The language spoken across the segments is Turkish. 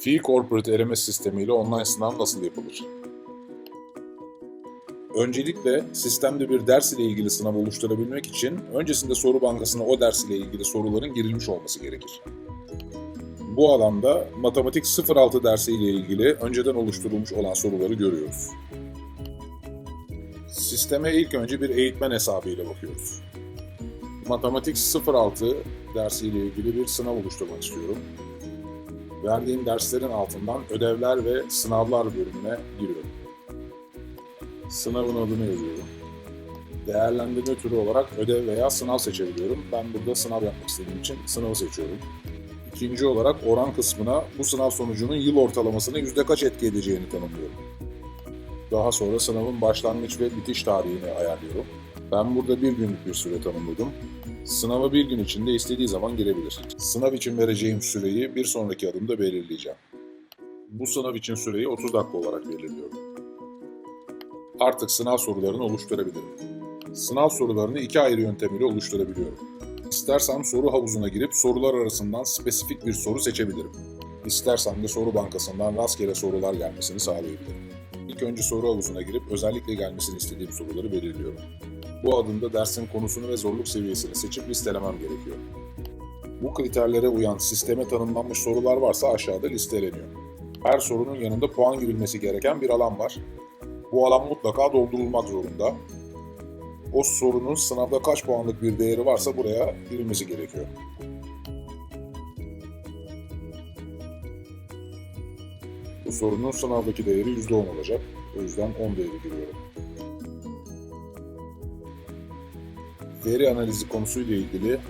Fi Corporate RMS sistemiyle online sınav nasıl yapılır? Öncelikle sistemde bir ders ile ilgili sınav oluşturabilmek için öncesinde soru bankasına o ders ile ilgili soruların girilmiş olması gerekir. Bu alanda matematik 06 dersi ile ilgili önceden oluşturulmuş olan soruları görüyoruz. Sisteme ilk önce bir eğitmen hesabı ile bakıyoruz. Matematik 06 dersi ile ilgili bir sınav oluşturmak istiyorum. Verdiğim derslerin altından ödevler ve sınavlar bölümüne giriyorum. Sınavın adını yazıyorum. Değerlendirme türü olarak ödev veya sınav seçebiliyorum. Ben burada sınav yapmak istediğim için sınavı seçiyorum. İkinci olarak oran kısmına bu sınav sonucunun yıl ortalamasını yüzde kaç etki edeceğini tanımlıyorum. Daha sonra sınavın başlangıç ve bitiş tarihini ayarlıyorum. Ben burada bir günlük bir süre tanımladım. Sınava bir gün içinde istediği zaman girebilir. Sınav için vereceğim süreyi bir sonraki adımda belirleyeceğim. Bu sınav için süreyi 30 dakika olarak belirliyorum. Artık sınav sorularını oluşturabilirim. Sınav sorularını iki ayrı yöntemiyle oluşturabiliyorum. İstersem soru havuzuna girip sorular arasından spesifik bir soru seçebilirim. İstersem de soru bankasından rastgele sorular gelmesini sağlayabilirim. İlk önce soru havuzuna girip özellikle gelmesini istediğim soruları belirliyorum. Bu adımda dersin konusunu ve zorluk seviyesini seçip listelemem gerekiyor. Bu kriterlere uyan sisteme tanımlanmış sorular varsa aşağıda listeleniyor. Her sorunun yanında puan girilmesi gereken bir alan var. Bu alan mutlaka doldurulmak zorunda. O sorunun sınavda kaç puanlık bir değeri varsa buraya girilmesi gerekiyor. Bu sorunun sınavdaki değeri %10 olacak. O yüzden 10 değeri giriyorum. Veri analizi konusuyla ilgili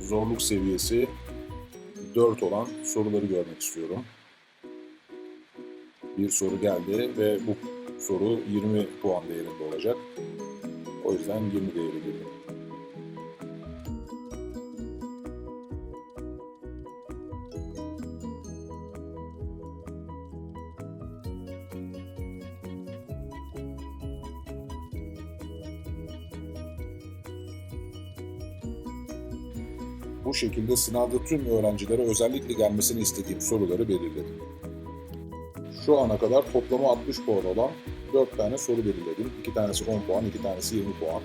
zorluk seviyesi 4 olan soruları görmek istiyorum. Bir soru geldi ve bu soru 20 puan değerinde olacak. O yüzden 20 değeri giriyor. Bu şekilde sınavda tüm öğrencilere özellikle gelmesini istediğim soruları belirledim. Şu ana kadar toplamı 60 puan olan 4 tane soru belirledim. 2 tanesi 10 puan, 2 tanesi 20 puan.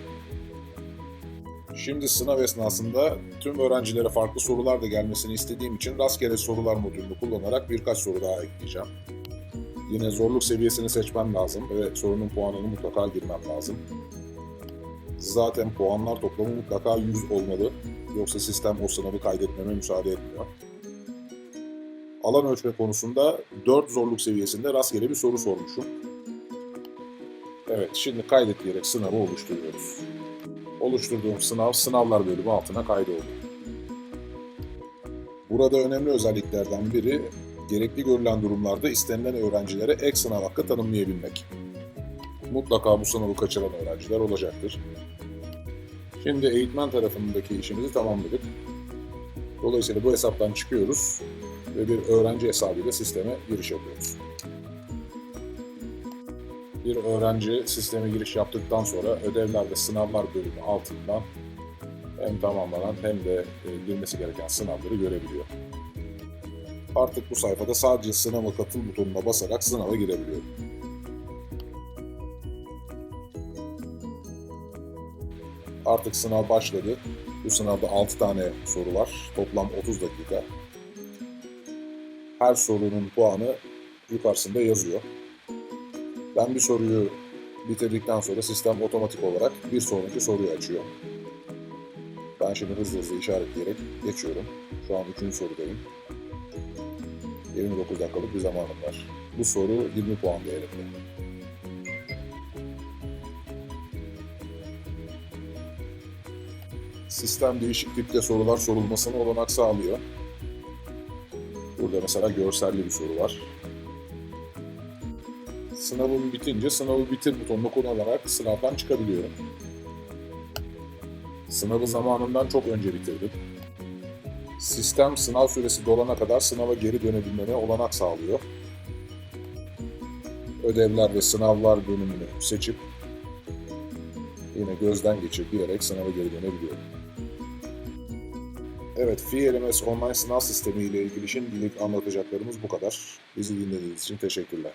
Şimdi sınav esnasında tüm öğrencilere farklı sorular da gelmesini istediğim için rastgele sorular modülünü kullanarak birkaç soru daha ekleyeceğim. Yine zorluk seviyesini seçmem lazım ve sorunun puanını mutlaka girmem lazım. Zaten puanlar toplamı mutlaka 100 olmalı. Yoksa sistem o sınavı kaydetmeme müsaade etmiyor. Alan ölçme konusunda 4 zorluk seviyesinde rastgele bir soru sormuşum. Evet, şimdi kaydet diyerek sınavı oluşturuyoruz. Oluşturduğum sınav, sınavlar bölümü altına kaydoldu. Burada önemli özelliklerden biri, gerekli görülen durumlarda istenilen öğrencilere ek sınav hakkı tanımlayabilmek. Mutlaka bu sınavı kaçıran öğrenciler olacaktır. Şimdi eğitmen tarafındaki işimizi tamamladık. Dolayısıyla bu hesaptan çıkıyoruz ve bir öğrenci hesabıyla sisteme giriş yapıyoruz. Bir öğrenci sisteme giriş yaptıktan sonra ödevler ve sınavlar bölümü altından hem tamamlanan hem de e, girmesi gereken sınavları görebiliyor. Artık bu sayfada sadece sınava katıl butonuna basarak sınava girebiliyor. Artık sınav başladı. Bu sınavda 6 tane soru var. Toplam 30 dakika. Her sorunun puanı yukarısında yazıyor. Ben bir soruyu bitirdikten sonra sistem otomatik olarak bir sonraki soruyu açıyor. Ben şimdi hızlı hızlı işaretleyerek geçiyorum. Şu an 3. sorudayım. 29 dakikalık bir zamanım var. Bu soru 20 puan değerinde. Sistem değişik tipte sorular sorulmasına olanak sağlıyor. Burada mesela görselli bir soru var. Sınavım bitince sınavı bitir butonuna kullanarak sınavdan çıkabiliyorum. Sınavı zamanından çok önce bitirdim. Sistem sınav süresi dolana kadar sınava geri dönebilmeme olanak sağlıyor. Ödevler ve sınavlar bölümünü seçip yine gözden geçir diyerek sınava geri dönebiliyorum. Evet, FİLMS online sınav sistemi ile ilgili şimdilik anlatacaklarımız bu kadar. Bizi dinlediğiniz için teşekkürler.